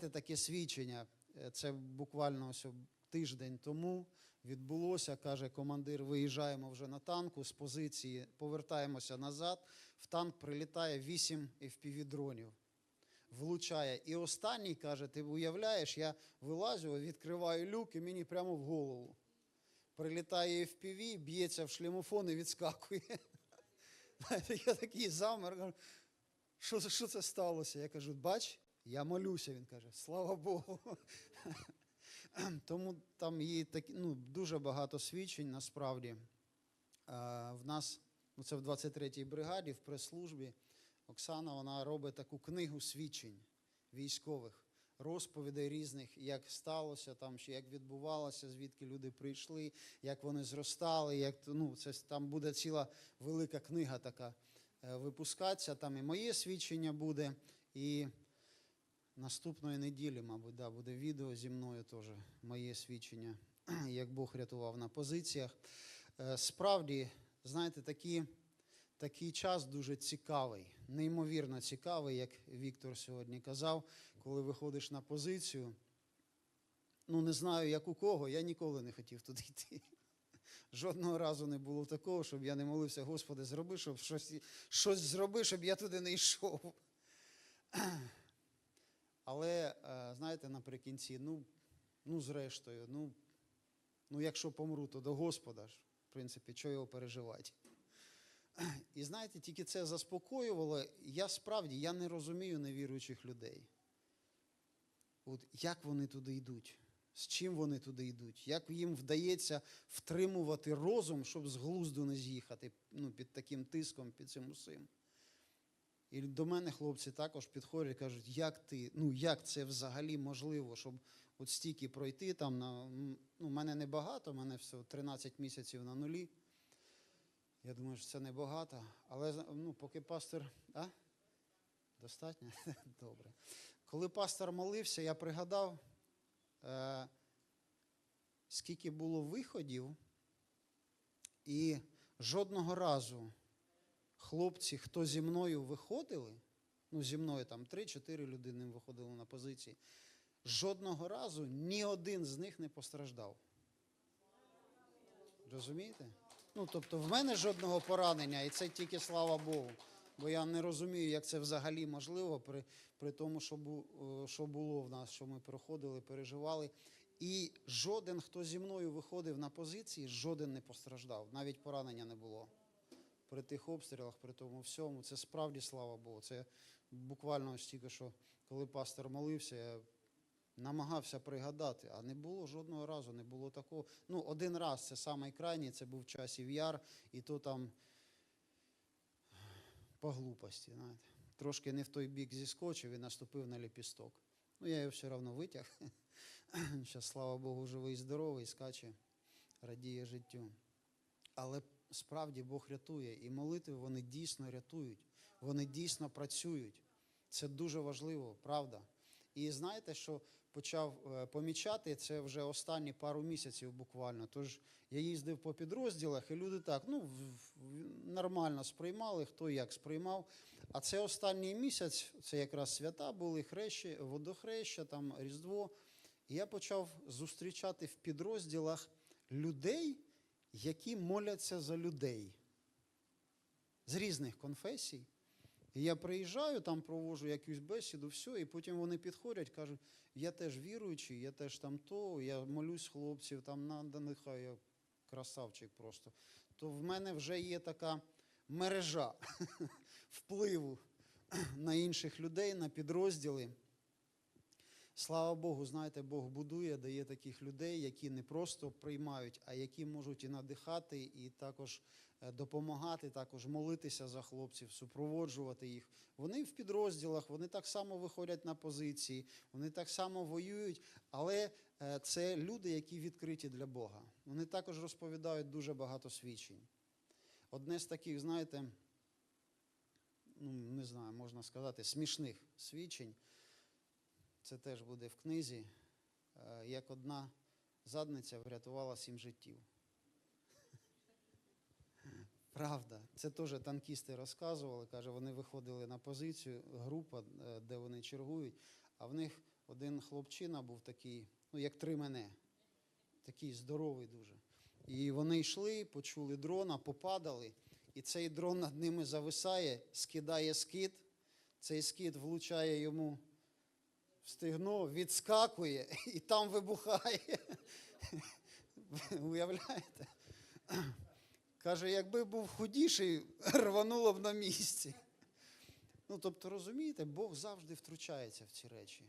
Таке свідчення. е, Це буквально ось тиждень тому відбулося. Каже командир: виїжджаємо вже на танку з позиції, повертаємося назад. В танк прилітає 8 FPV-дронів. Влучає. І останній каже: ти уявляєш, я вилазю, відкриваю люк і мені прямо в голову. Прилітає FPV, б'ється в шлемофон і відскакує. Я такий замер. кажу, що це сталося? Я кажу, бач, я молюся. Він каже, слава Богу. Тому там є такі, ну, дуже багато свідчень насправді. А, в нас, ну це в 23-й бригаді, в прес-службі, Оксана вона робить таку книгу свідчень військових, розповідей різних, як сталося, там, чи як відбувалося, звідки люди прийшли, як вони зростали, як, ну, це, там буде ціла велика книга така е, випускатися. Там і моє свідчення буде, і наступної неділі, мабуть, да, буде відео зі мною теж моє свідчення, як Бог рятував на позиціях. Е, Справді, знаєте, такі, такий час дуже цікавий, неймовірно цікавий, як Віктор сьогодні казав, коли виходиш на позицію. Ну, не знаю, як у кого, я ніколи не хотів туди йти. Жодного разу не було такого, щоб я не молився, Господи, зроби, щоб щось, щось зроби, щоб я туди не йшов. Але, е, знаєте, наприкінці, ну, ну зрештою, ну, ну, якщо помру, то до Господа ж, в принципі, що його переживати. І знаєте, тільки це заспокоювало. Я справді я не розумію невіруючих людей. От як вони туди йдуть? З чим вони туди йдуть? Як їм вдається втримувати розум, щоб з глузду не з'їхати ну, під таким тиском, під цим усім? І до мене хлопці також підходять і кажуть, як ти, ну як це взагалі можливо, щоб от стільки пройти там на ну, мене небагато, мене всього 13 місяців на нулі. Я думаю, що це небагато. Але ну, поки пастор. А? Достатньо? Добре. Коли пастор молився, я пригадав, е, скільки було виходів, і жодного разу хлопці, хто зі мною виходили, ну зі мною там 3-4 людини виходили на позиції, жодного разу ні один з них не постраждав. Розумієте? Ну, тобто, в мене жодного поранення, і це тільки слава Богу. Бо я не розумію, як це взагалі можливо при, при тому, що, бу, е, що було в нас, що ми проходили, переживали. І жоден, хто зі мною виходив на позиції, жоден не постраждав. Навіть поранення не було. При тих обстрілах, при тому всьому. Це справді слава Богу. Це буквально ось тільки що, коли пастор молився, я намагався пригадати, а не було жодного разу, не було такого. Ну, один раз, це самий крайній, це був часів яр, і то там по глупості, знаєте. Трошки не в той бік зіскочив і наступив на ліпісток. Ну, я його все одно витяг. Зараз, слава Богу, живий, здоровий, скаче, радіє життю. Але справді Бог рятує, і молитви вони дійсно рятують, вони дійсно працюють. Це дуже важливо, правда. І знаєте, що почав е, помічати це вже останні пару місяців буквально. Тож я їздив по підрозділах, і люди так ну, нормально сприймали, хто як сприймав. А це останній місяць, це якраз свята були, хрещі, водохреща, там Різдво. І я почав зустрічати в підрозділах людей, які моляться за людей з різних конфесій. І я приїжджаю, там проводжу якусь бесіду, все, і потім вони підходять, кажуть, я теж віруючий, я теж там то, я молюсь хлопців, там надо, нехай я красавчик просто. То в мене вже є така мережа впливу на інших людей, на підрозділи. Слава Богу, знаєте, Бог будує, дає таких людей, які не просто приймають, а які можуть і надихати, і також е, допомагати, також молитися за хлопців, супроводжувати їх. Вони в підрозділах, вони так само виходять на позиції, вони так само воюють, але е, це люди, які відкриті для Бога. Вони також розповідають дуже багато свідчень. Одне з таких, знаєте, ну не знаю, можна сказати, смішних свідчень. Це теж буде в книзі, е, як одна задниця врятувала сім життів. Правда, це теж танкісти розказували. Каже, вони виходили на позицію, група, е, де вони чергують, а в них один хлопчина був такий, ну як три мене, такий здоровий дуже. І вони йшли, почули дрона, попадали, і цей дрон над ними зависає, скидає скид, цей скид влучає йому в стегно, відскакує і там вибухає. Ви Уявляєте? Каже, якби був худіший, рвануло б на місці. Ну, тобто, розумієте, Бог завжди втручається в ці речі.